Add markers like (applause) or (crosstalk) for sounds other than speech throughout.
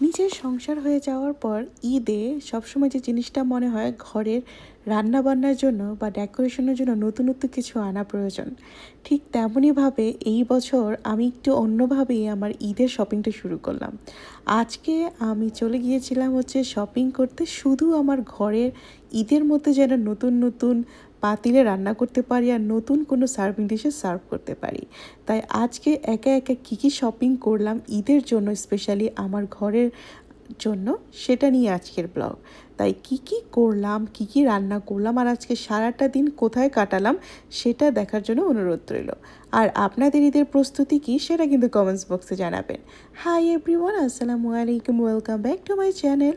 নিজের সংসার হয়ে যাওয়ার পর ঈদে সবসময় যে জিনিসটা মনে হয় ঘরের রান্না বান্নার জন্য বা ডেকোরেশনের জন্য নতুনত্ব কিছু আনা প্রয়োজন, ঠিক তেমনইভাবে এই বছর আমি একটু অন্যভাবেই আমার ঈদের শপিংটা শুরু করলাম। আজকে আমি চলে গিয়েছিলাম হচ্ছে শপিং করতে শুধু আমার ঘরের ঈদের মধ্যে যেন নতুন নতুন পাতিলে রান্না করতে পারি আর নতুন কোনো সার্ভিং ডিশে সার্ভ করতে পারি। তাই আজকে একা একা কী কী শপিং করলাম ঈদের জন্য স্পেশালি আমার ঘরের জন্য সেটা নিয়ে আজকের ব্লগ তাই কি কি করলাম, কি কি রান্না করলাম আর আজকে সারাটা দিন কোথায় কাটালাম সেটা দেখার জন্য অনুরোধ রইল। আর আপনাদের ঈদের প্রস্তুতি কি সেটা কিন্তু কমেন্টস বক্সে জানাবেন। হাই এভরিওয়ান আসসালামু আলাইকুম welcome back to my channel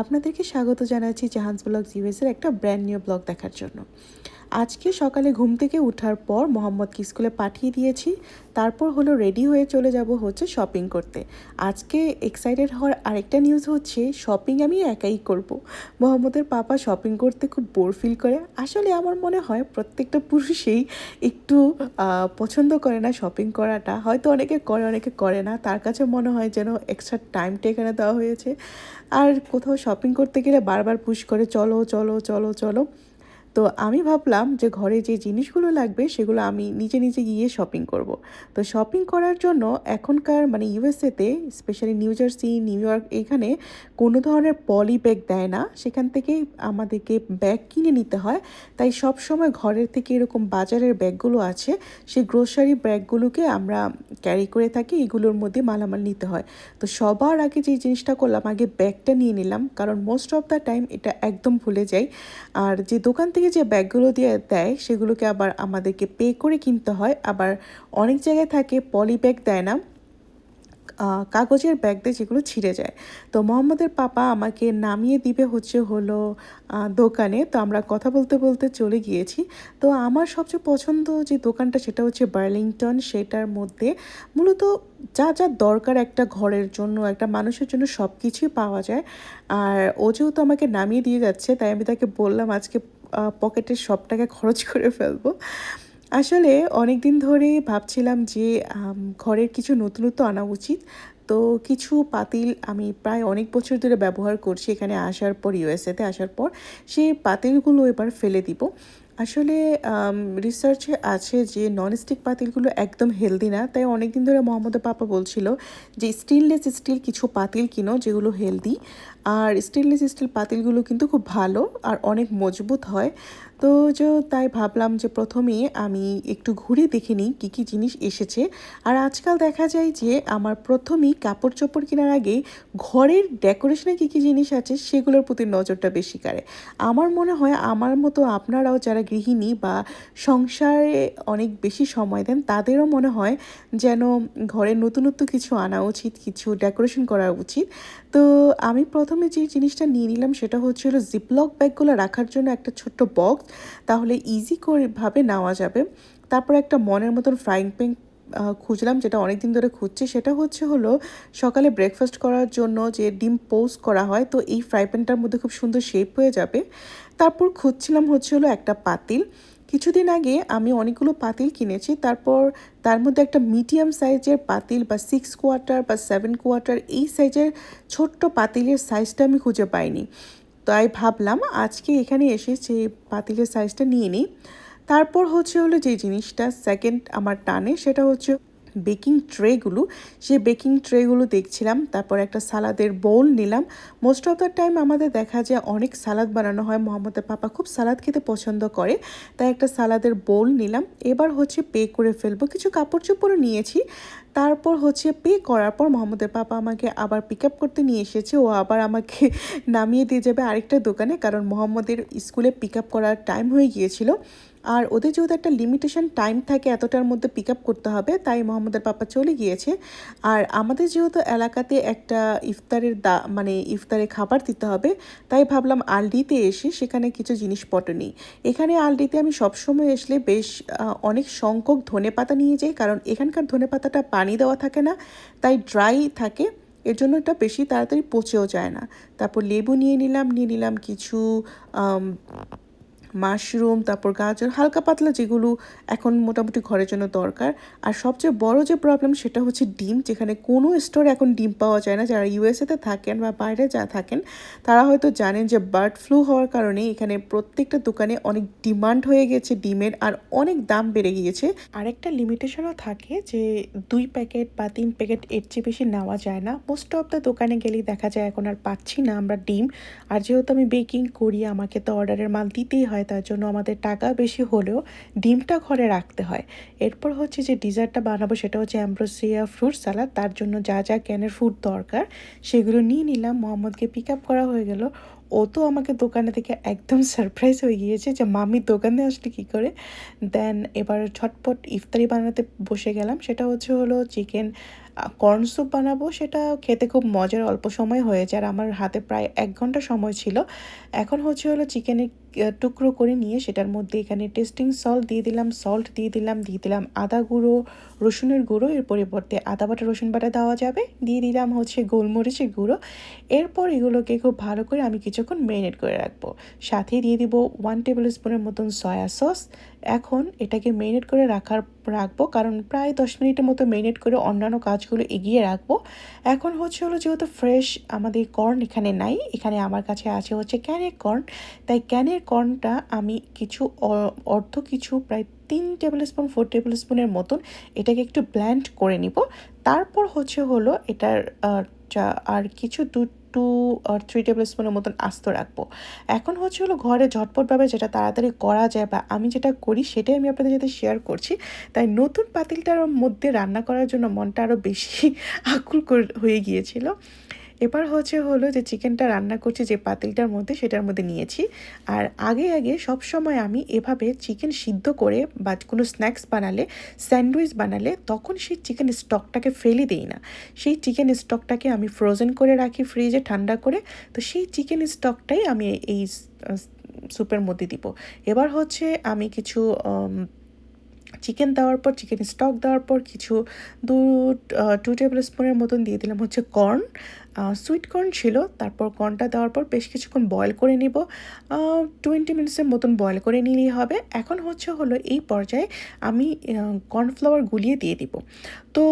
আপনাদেরকে স্বাগত জানাচ্ছি জাহান্স ব্লগ জিউএসের একটা ব্র্যান্ড নিউ ব্লগ দেখার জন্য। আজকে সকালে ঘুম থেকে ওঠার পর মোহাম্মদকে স্কুলে পাঠিয়ে দিয়েছি। তারপর হলো রেডি হয়ে চলে যাব হচ্ছে শপিং করতে। আজকে এক্সাইটেড হওয়ার আরেকটা নিউজ হচ্ছে শপিং আমি একাই করব। মোহাম্মদের পাপা শপিং করতে খুব বোর ফিল করে। আসলে আমার মনে হয় প্রত্যেকটা পুরুষেই একটু পছন্দ করে না শপিং করাটা। হয়তো অনেকে করে অনেকে করে না। তার কাছে মনে হয় যেন এক্সট্রা টাইমটা এখানে দেওয়া হয়েছে। আর কোথাও শপিং করতে গেলে বারবার পুশ করে, চলো চলো চলো চলো। তো আমি ভাবলাম যে ঘরে যে জিনিসগুলো লাগবে সেগুলো আমি নিজে নিজে গিয়ে শপিং করব। তো শপিং করার জন্য এখনকার মানে ইউএসএতে specially New Jersey New York এখানে কোনো ধরনের পলি ব্যাগ দেয় না। সেখান থেকেই আমাদেরকে ব্যাগ কিনে নিতে হয়। তাই সব সময় ঘরের থেকে এরকম বাজারের ব্যাগগুলো আছে, সেই গ্রোসারি ব্যাগগুলোকে আমরা ক্যারি করে থাকি, এগুলোর মধ্যে মালামাল নিতে হয়। তো সবার আগে যে জিনিসটা করলাম, আগে ব্যাগটা নিয়ে নিলাম, কারণ মোস্ট অফ দ্য টাইম এটা একদম ভুলে যাই। আর যে দোকান থেকে যে ব্যাগগুলো দিয়ে দেয়, সেগুলোকে আবার আমাদেরকে পে করে কিনতে হয়। আবার অনেক জায়গায় থাকে পলি ব্যাগ দেয় না কাগজের ব্যাগ দিয়ে যেগুলো ছিঁড়ে যায়। তো মোহাম্মদের পাপা আমাকে নামিয়ে দিবে হচ্ছে হলো দোকানে। তো আমরা কথা বলতে বলতে চলে গিয়েছি। তো আমার সবচেয়ে পছন্দ যে দোকানটা সেটা হচ্ছে বার্লিংটন। সেটার মধ্যে মূলত যা যা দরকার একটা ঘরের জন্য, একটা মানুষের জন্য সব কিছুই পাওয়া যায়। আর ও যেহেতু আমাকে নামিয়ে দিয়ে যাচ্ছে, তাই আমি তাকে বললাম আজকে পকেটের সব টাকা খরচ করে ফেলব। আসলে অনেক দিন ধরে ভাবছিলাম যে ঘরের কিছু নতুনত্ব আনা উচিত। তো কিছু পাতিল আমি প্রায় অনেক বছর ধরে ব্যবহার করছি এখানে আসার পর ইউএসএতে আসার পর। সেই পাতিলগুলো এবার ফেলে দিব। আসলে রিসার্চে আছে যে ননস্টিক পাতিলগুলো একদম হেলদি না। তাই অনেক দিন ধরে মোহাম্মদের পাপা বলছিল যে স্টেনলেস স্টিল কিছু পাতিল কিনো যেগুলো হেলদি আর স্টেনলেস স্টিল পাতিলগুলো কিন্তু খুব ভালো আর অনেক মজবুত হয়। তো যে, তাই ভাবলাম যে প্রথমে আমি একটু ঘুরে দেখে নিই কী কী জিনিস এসেছে। আর আজকাল দেখা যায় যে আমার প্রথমেই কাপড় চোপড় কেনার আগে ঘরের ডেকোরেশনে কী কী জিনিস আছে সেগুলোর প্রতি নজরটা বেশি কাড়ে। আমার মনে হয় আমার মতো আপনারাও যারা গৃহিণী বা সংসারে অনেক বেশি সময় দেন, তাদেরও মনে হয় যেন ঘরে নতুনত্ব কিছু আনা উচিত, কিছু ডেকোরেশন করা উচিত। তো আমি প্রথমে যে জিনিসটা নিয়ে নিলাম সেটা হচ্ছিল জিপলক ব্যাগগুলো রাখার জন্য একটা ছোট্ট বক্স তাহলে ইজি করে ভাবে নেওয়া যাবে। তারপর একটা মনের মতন ফ্রাইং প্যান খুঁজলাম যেটা অনেক দিন ধরে খুঁজছি, সেটা হচ্ছে হলো সকালে ব্রেকফাস্ট করার জন্য যে ডিম পোস্ট করা হয়, তো এই ফ্রাই প্যানটার মধ্যে খুব সুন্দর শেপ হয়ে যাবে। তারপর খুঁজছিলাম হচ্ছে হলো একটা পাতিল। কিছুদিন আগে আমি অনেকগুলো পাতিল কিনেছি, তারপর তার মধ্যে একটা মিডিয়াম সাইজের পাতিল বা সিক্স কোয়ার্টার বা সেভেন কোয়ার্টার এই সাইজের ছোট্ট পাতিলের সাইজটা আমি খুঁজে পাইনি। তাই ভাবলাম আজকে এখানে এসে সেই পাতিলের সাইজটা নিয়ে নিই। তারপর হচ্ছে হলো যে জিনিসটা সেকেন্ড আমার টানে সেটা হচ্ছে বেকিং ট্রেগুলো সেই বেকিং ট্রেগুলো দেখছিলাম, তারপর একটা সালাদের বোল নিলাম। মোস্ট অফ দ্য টাইম আমাদের দেখা যায় অনেক সালাদ বানানো হয়। মোহাম্মদের পাপা খুব সালাদ খেতে পছন্দ করে, তাই একটা সালাদের বোল নিলাম। এবার হচ্ছে পে করে ফেলব। কিছু কাপড় চোপড়ও নিয়েছি। তারপর হচ্ছে পে করার পর মোহাম্মদের পাপা আমাকে আবার পিক আপ করতে নিয়ে এসেছে। ও আবার আমাকে (laughs) নামিয়ে দিয়ে যাবে আরেকটা দোকানে, কারণ মোহাম্মদের স্কুলে পিক আপ করার টাইম হয়ে গিয়েছিল। আর ওদের যেহেতু একটা লিমিটেশন টাইম থাকে এতটার মধ্যে পিক আপ করতে হবে, তাই মোহাম্মদের পাপা চলে গিয়েছে। আর আমাদের যেহেতু এলাকাতে একটা ইফতারের দা মানে ইফতারে খাবার দিতে হবে, তাই ভাবলাম আলডিতে এসে সেখানে কিছু জিনিসপত্র নিই। এখানে আলডিতে আমি সবসময় আসলে বেশ অনেক সংখ্যক ধনে পাতা নিয়ে যাই, কারণ এখানকার ধনে পাতাটা পানি দেওয়া থাকে না, তাই ড্রাই থাকে, এর জন্য এটা বেশি তাড়াতাড়ি পচেও যায় না। তারপর লেবু নিয়ে নিলাম নিয়ে নিলাম কিছু মাশরুম, তারপর গাজর, হালকা পাতলা যেগুলো এখন মোটামুটি ঘরের জন্য দরকার। আর সবচেয়ে বড় যে প্রবলেম সেটা হচ্ছে ডিম, যেখানে কোনো স্টোরে এখন ডিম পাওয়া যায় না। যারা ইউএসএতে থাকেন বা বাইরে যা থাকেন, তারা হয়তো জানেন যে বার্ড ফ্লু হওয়ার কারণে এখানে প্রত্যেকটা দোকানে অনেক ডিমান্ড হয়ে গেছে ডিমের, আর অনেক দাম বেড়ে গিয়েছে। আরেকটা লিমিটেশনও থাকে যে দুই প্যাকেট বা তিন প্যাকেট এর চেয়ে বেশি নেওয়া যায় না। মোস্ট অফ দ্য দোকানে গেলেই দেখা যায় এখন আর পাচ্ছি না আমরা ডিম। আর যেহেতু আমি বেকিং করি, আমাকে তো অর্ডারের মাল দিতেই হয়। তার জন্য আমাদের টাকা বেশি হলেও ডিমটা ঘরে রাখতে হয়। এরপর হচ্ছে যে ডিজার্টটা বানাবো সেটা হচ্ছে অ্যাম্ব্রোসিয়া ফ্রুট সালাদ। তার জন্য যা যা ক্যানের ফুড দরকার সেগুলো নিয়ে নিলাম। মোহাম্মদকে পিক আপ করা হয়ে গেল। ও তো আমাকে দোকানে থেকে একদম সারপ্রাইজ হয়ে গিয়েছে যে মামি দোকানে আসলে কী করে? দেন এবার ছটপট ইফতারি বানাতে বসে গেলাম। সেটা হচ্ছে হলো চিকেন কর্ন স্যুপ বানাবো। সেটা খেতে খুব মজার অল্প সময় হয়েছে আর আমার হাতে প্রায় এক ঘণ্টা সময় ছিল। এখন হচ্ছে হলো চিকেনের টুকরো করে নিয়ে সেটার মধ্যে এখানে টেস্টিং সল্ট দিয়ে দিলাম, সল্ট দিয়ে দিলাম দিয়ে দিলাম আদা গুঁড়ো, রসুনের গুঁড়ো, এর পরিবর্তে আদা বাটা, রসুন বাটা দেওয়া যাবে। দিয়ে দিলাম হচ্ছে গোলমরিচের গুঁড়ো। এরপর এগুলোকে খুব ভালো করে আমি কিছুক্ষণ ম্যারিনেট করে রাখব। সাথে দিয়ে দিব ওয়ান টেবিল স্পুনের মতন সয়া সস এখন এটাকে ম্যারিনেট করে রাখার, রাখব কারণ প্রায় দশ মিনিটের মতো ম্যারিনেট করে অন্যান্য কাজগুলো এগিয়ে রাখব। এখন হচ্ছে হলো যেহেতু ফ্রেশ আমাদের কর্ন এখানে নাই, এখানে আমার কাছে আছে হচ্ছে ক্যানের কর্ন তাই ক্যানের কর্নটা আমি কিছু অর্ধ কিছু, প্রায় তিন টেবিল স্পুন ফোর টেবিল স্পুনের মতন এটাকে একটু ব্ল্যান্ড করে নিব। তারপর হচ্ছে হলো এটার আর কিছু দুধ টু আর থ্রি টেবিল স্পুনের মতন আস্ত রাখব। এখন হচ্ছে হলো ঘরে ঝটপটভাবে যেটা তাড়াতাড়ি করা যায় বা আমি যেটা করি সেটাই আমি আপনাদের সাথে শেয়ার করছি। তাই নতুন পাতিলটার মধ্যে রান্না করার জন্য মনটা আরও বেশি (laughs) আকুল হয়ে গিয়েছিল। এবার হচ্ছে হলো যে চিকেনটা রান্না করছি যে পাতিলটার মধ্যে, সেটার মধ্যে নিয়েছি। আর আগে আগে সব সময় আমি এভাবে চিকেন সিদ্ধ করে বা কোনো স্ন্যাক্স বানালে, স্যান্ডউইচ বানালে তখন সেই চিকেন স্টকটাকে ফেলে দিই না। সেই চিকেন স্টকটাকে আমি ফ্রোজেন করে রাখি ফ্রিজে ঠান্ডা করে, তো সেই চিকেন স্টকটাই আমি এই স্যুপের মধ্যে দিব। এবার হচ্ছে আমি কিছু চিকেন দেওয়ার পর চিকেন স্টক দেওয়ার পর কিছু দু টু টেবিল স্পুনের মতন দিয়ে দিলাম হচ্ছে কর্ন সুইট কর্ন ছিল, তারপর কর্নটা দেওয়ার পর বেশ কিছুক্ষণ বয়েল করে নিব। টোয়েন্টি মিনিটসের মতন বয়েল করে নিলেই হবে। এখন হচ্ছে হলো এই পর্যায়ে আমি কর্নফ্লাওয়ার গুলিয়ে দিয়ে দিব। তো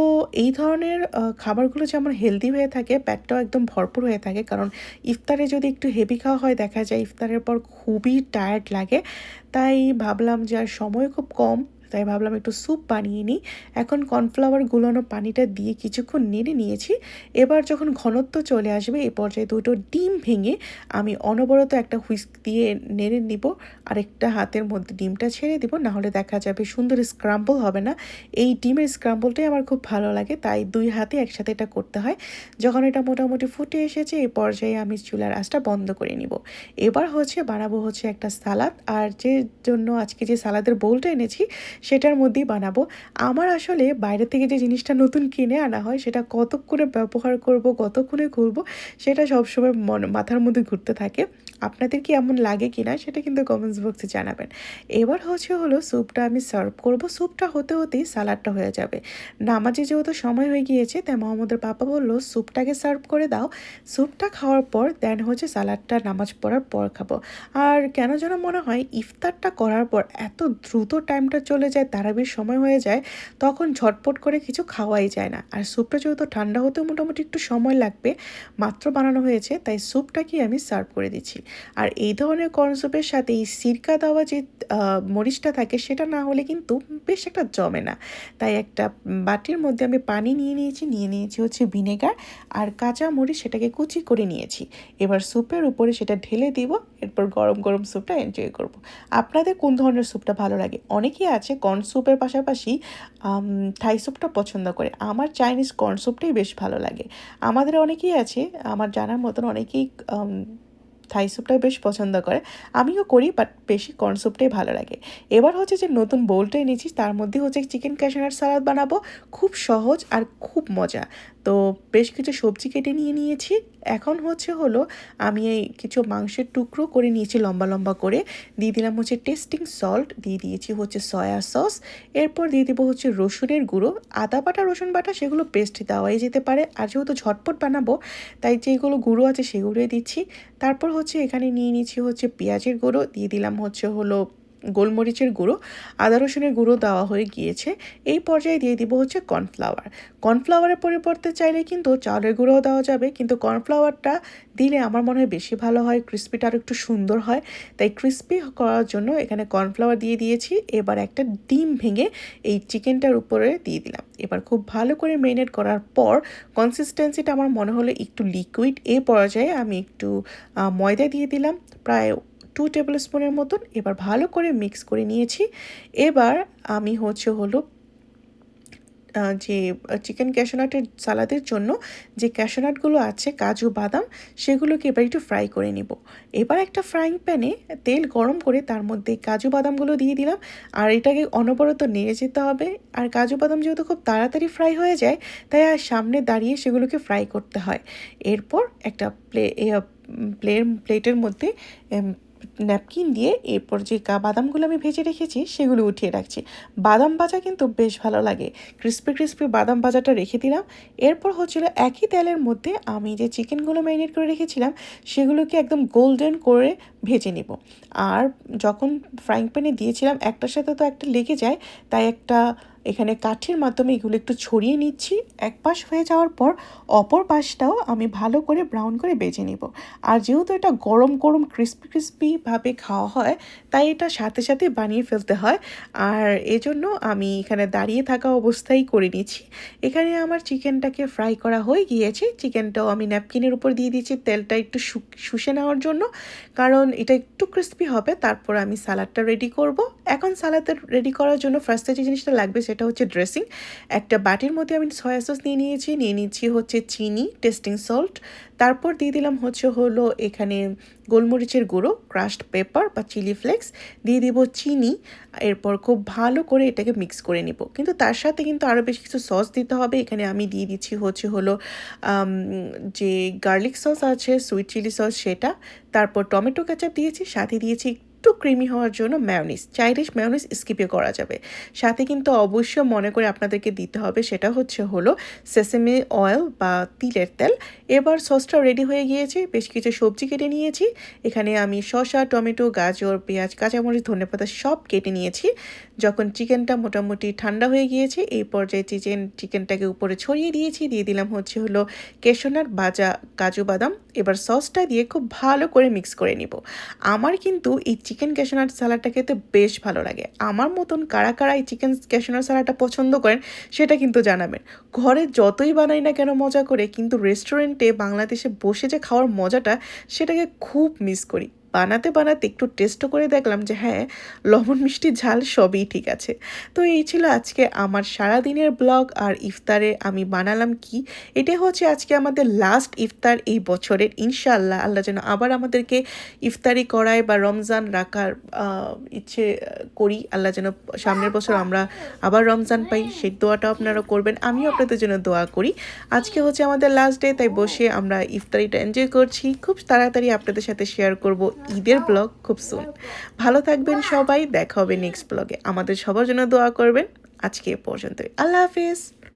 এই ধরনের খাবারগুলো যেমন হেলদি হয়ে থাকে, পেটটাও একদম ভরপুর হয়ে থাকে, কারণ ইফতারে যদি একটু হেভি খাওয়া হয়, দেখা যায় ইফতারের পর খুবই টায়ার্ড লাগে। তাই ভাবলাম যে আর সময় খুব কম তাই ভাবলাম একটু স্যুপ বানিয়ে নিই। এখন কর্নফ্লাওয়ার গুলানো পানিটা দিয়ে কিছুক্ষণ নেড়ে নিয়েছি। এবার যখন ঘনত্ব চলে আসবে, এই পর্যায়ে দুটো ডিম ভেঙে আমি অনবরত একটা হুইস্ক দিয়ে নেড়ে নিব। আরেকটা হাতের মধ্যে ডিমটা ছেড়ে দিব, নাহলে দেখা যাবে সুন্দর স্ক্রাম্বল হবে না। এই ডিমের স্ক্রাম্বলটাই আমার খুব ভালো লাগে, তাই দুই হাতে একসাথে এটা করতে হয়। যখন এটা মোটামুটি ফুটে এসেছে এই পর্যায়ে আমি চুলার আঁচটা বন্ধ করে নিব। এবার হচ্ছে বানাবো হচ্ছে একটা সালাদ। আর যে জন্য আজকে যে সালাদের বোলটা এনেছি সেটার মধ্যেই বানাবো। আমার আসলে বাইরে থেকে যে জিনিসটা নতুন কিনে আনা হয়, সেটা কতক্ষণে ব্যবহার করব, কতক্ষণে খুলবো, সেটা সবসময় মন, মাথার মধ্যে ঘুরতে থাকে। আপনাদের কি এমন লাগে কি না সেটা কিন্তু কমেন্টস বক্সে জানাবেন। এবার হচ্ছে হলো স্যুপটা আমি সার্ভ করব। স্যুপটা হতে হতেই সালাডটা হয়ে যাবে। নামাজে যেহেতু সময় হয়ে গিয়েছে, তাই মোহাম্মদের পাপা বলল স্যুপটাকে সার্ভ করে দাও। স্যুপটা খাওয়ার পর দেন হচ্ছে সালাডটা নামাজ পড়ার পর খাব। আর কেন যেন মনে হয়, ইফতারটা করার পর এত দ্রুত টাইমটা চলে যায়, তারাবির সময় হয়ে যায়, তখন ঝটপট করে কিছু খাওয়াই যায় না। আর স্যুপটা যেহেতু ঠান্ডা হতেও মোটামুটি একটু সময় লাগবে, মাত্র বানানো হয়েছে, তাই স্যুপটাকে আমি সার্ভ করে দিচ্ছি। আর এই ধরনের কর্ন স্যুপের সাথে এই সিরকা দেওয়া যে মরিচটা থাকে, সেটা না হলে কিন্তু বেশ একটা জমে না। তাই একটা বাটির মধ্যে আমি পানি নিয়ে নিয়েছি নিয়ে নিয়েছি হচ্ছে ভিনেগার আর কাঁচা মরিচ সেটাকে কুচি করে নিয়েছি। এবার স্যুপের উপরে সেটা ঢেলে দিব, এরপর গরম গরম স্যুপটা এনজয় করব। আপনাদের কোন ধরনের স্যুপটা ভালো লাগে? অনেকেই আছে কর্ন স্যুপের পাশাপাশি থাই স্যুপটা পছন্দ করে। আমার চাইনিজ কর্ন স্যুপটাই বেশ ভালো লাগে। আমাদের অনেকেই আছে, আমার জানার মতন অনেকেই থাই স্যুপটাই বেশ পছন্দ করে। আমিও করি বাট বেশি কর্ন স্যুপটাই ভালো লাগে। এবার হচ্ছে যে নতুন বোলটা এনেছি, তার মধ্যে হচ্ছে চিকেন ক্যাশনার সালাদ বানাবো। খুব সহজ আর খুব মজা। তো বেশ কিছু সবজি কেটে নিয়ে নিয়েছি। এখন হচ্ছে হলো আমি এই কিছু মাংসের টুকরো করে নিয়েছি লম্বা লম্বা করে। দিয়ে দিলাম হচ্ছে টেস্টিং সল্ট দিয়ে দিয়েছি হচ্ছে সয়া সস এরপর দিয়ে দেবো হচ্ছে রসুনের গুঁড়ো। আদা বাটা, রসুন বাটা সেগুলো পেস্ট দেওয়াই যেতে পারে। আর যেহেতু ঝটপট বানাবো, তাই যেগুলো গুঁড়ো আছে সেগুলোই দিচ্ছি। তারপর হচ্ছে এখানে নিয়ে নিয়েছি হচ্ছে পেঁয়াজের গুঁড়ো। দিয়ে দিলাম হচ্ছে হলো গোলমরিচের গুঁড়ো, আদা রসুনের গুঁড়ো দেওয়া হয়ে গিয়েছে। এই পর্যায়ে দিয়ে দিব হচ্ছে কর্নফ্লাওয়ার। কর্নফ্লাওয়ারের পরিবর্তে চাইলে কিন্তু চালের গুঁড়োও দেওয়া যাবে, কিন্তু কর্নফ্লাওয়ারটা দিলে আমার মনে হয় বেশি ভালো হয়, ক্রিস্পিটা আরও একটু সুন্দর হয়। তাই ক্রিস্পি করার জন্য এখানে কর্নফ্লাওয়ার দিয়ে দিয়েছি। এবার একটা ডিম ভেঙে এই চিকেনটার উপরে দিয়ে দিলাম। এবার খুব ভালো করে মেরিনেট করার পর কনসিস্টেন্সিটা আমার মনে হলো একটু লিকুইড এই পর্যায়ে আমি একটু ময়দা দিয়ে দিলাম। প্রায় টু টেবিল স্পুনের মতন এবার ভালো করে মিক্স করে নিয়েছি। এবার আমি হচ্ছে হলো যে চিকেন ক্যাশোনাটের সালাদের জন্য যে ক্যাশোনাটগুলো আছে, কাজু, বাদাম, সেগুলোকে এবার একটু ফ্রাই করে নিব। এবার একটা ফ্রাইং প্যানে তেল গরম করে তার মধ্যে কাজু বাদামগুলো দিয়ে দিলাম। আর এটাকে অনবরত নেড়ে যেতে হবে। আর কাজু বাদাম যেহেতু খুব তাড়াতাড়ি ফ্রাই হয়ে যায়, তাই আর সামনে দাঁড়িয়ে সেগুলোকে ফ্রাই করতে হয়। এরপর একটা প্লে প্লে প্লেটের মধ্যে ন্যাপকিন দিয়ে এরপর যে বাদামগুলো আমি ভেজে রেখেছি, সেগুলো উঠিয়ে রাখছি। বাদাম ভাজা কিন্তু বেশ ভালো লাগে। ক্রিস্পি ক্রিস্পি বাদাম ভাজাটা রেখে দিলাম। এরপর হচ্ছিল একই তেলের মধ্যে আমি যে চিকেনগুলো ম্যারিনেট করে রেখেছিলাম, সেগুলোকে একদম গোল্ডেন করে ভেজে নিব। আর যখন ফ্রাইং প্যানে দিয়েছিলাম, একটার সাথে তো একটা লেগে যায়, তাই একটা এখানে কাঠের মাধ্যমে এগুলো একটু ছড়িয়ে নিচ্ছি। এক পাশ হয়ে যাওয়ার পর অপর পাশটাও আমি ভালো করে ব্রাউন করে বেজে নিব। আর যেহেতু এটা গরম গরম, ক্রিস্পি ক্রিস্পিভাবে খাওয়া হয়, তাই এটা সাথে সাথে বানিয়ে ফেলতে হয়। আর এজন্য আমি এখানে দাঁড়িয়ে থাকা অবস্থায় করে নিচ্ছি। এখানে আমার চিকেনটাকে ফ্রাই করা হয়ে গিয়েছে। চিকেনটাও আমি ন্যাপকিনের উপর দিয়ে দিয়েছি তেলটা একটু শুষে নেওয়ার জন্য। কারণ এটা একটু ক্রিস্পি হবে, তারপর আমি সালাডটা রেডি করব। এখন সালাদটা রেডি করার জন্য ফার্স্টে যে জিনিসটা লাগবে সেটা হচ্ছে ড্রেসিং একটা বাটির মধ্যে আমি সয়া সস নিয়ে নিয়েছি, নিয়ে নিচ্ছি হচ্ছে চিনি টেস্টিং সল্ট তারপর দিয়ে দিলাম হচ্ছে হলো এখানে গোলমরিচের গুঁড়ো ক্রাশড পেপার বা চিলি ফ্লেক্স দিয়ে দিব চিনি, এরপর খুব ভালো করে এটাকে মিক্স করে নিব। কিন্তু তার সাথে কিন্তু আরও বেশ কিছু সস দিতে হবে। এখানে আমি দিয়ে দিচ্ছি হচ্ছে হলো যে গার্লিক সস আছে সুইট চিলি সস সেটা। তারপর টমেটো কাচাপ দিয়েছি, সাথে দিয়েছি একটু ক্রিমি হওয়ার জন্য ম্যাওনিস চাইনিজ ম্যাওনিস স্কিপে করা যাবে। সাথে কিন্তু অবশ্যই মনে করে আপনাদেরকে দিতে হবে, সেটা হচ্ছে হলো সেসেমি অয়েল বা তিলের তেল। এবার সসটা রেডি হয়ে গিয়েছে, বেশ কিছু সবজি কেটে নিয়েছি। এখানে আমি শসা, টমেটো, গাজর, পেঁয়াজ, কাঁচামরিচ, ধনেপাতা সব কেটে নিয়েছি। যখন চিকেনটা মোটামুটি ঠান্ডা হয়ে গিয়েছে, এই পর্যায়ে চিকেন চিকেনটাকে উপরে ছড়িয়ে দিয়েছি। দিয়ে দিলাম হচ্ছে হলো কেশনার বাজা কাজু বাদাম। এবার সসটা দিয়ে খুব ভালো করে মিক্স করে নিব। আমার কিন্তু এই চিকেন ক্যাশনার স্যালাডটা খেতে বেশ ভালো লাগে। আমার মতন কারা কারা এই চিকেন ক্যাশনার স্যালাডটা পছন্দ করেন, সেটা কিন্তু জানাবেন। ঘরে যতই বানাই না কেন মজা করে, কিন্তু রেস্টুরেন্টে বাংলাদেশে বসে যে খাওয়ার মজাটা, সেটাকে খুব মিস করি। বানাতে বানাতে একটু টেস্টও করে দেখলাম যে হ্যাঁ লবণ, মিষ্টি, ঝাল সবই ঠিক আছে। তো এই ছিল আজকে আমার সারা দিনের ব্লগ আর ইফতারে আমি বানালাম কি? এটা হচ্ছে আজকে আমাদের লাস্ট ইফতার এই বছরের, ইনশাআল্লাহ। আল্লাহ যেন আবার আমাদেরকে ইফতারি করায় বা রমজান রাখার ইচ্ছে করি। আল্লাহ যেন সামনের বছর আমরা আবার রমজান পাই সেই দোয়াটা আপনারা করবেন। আমিও আপনাদের জন্য দোয়া করি। আজকে হচ্ছে আমাদের লাস্ট ডে তাই বসে আমরা ইফতারিটা এনজয় করছি। খুব তাড়াতাড়ি আপনাদের সাথে শেয়ার করব। ঈদের ব্লগ খুব সুন ভালো থাকবেন সবাই, দেখা হবে নেক্সট ব্লগে আমাদের সবার জন্য দোয়া করবেন। আজকে এ পর্যন্তই। আল্লাহ হাফিজ।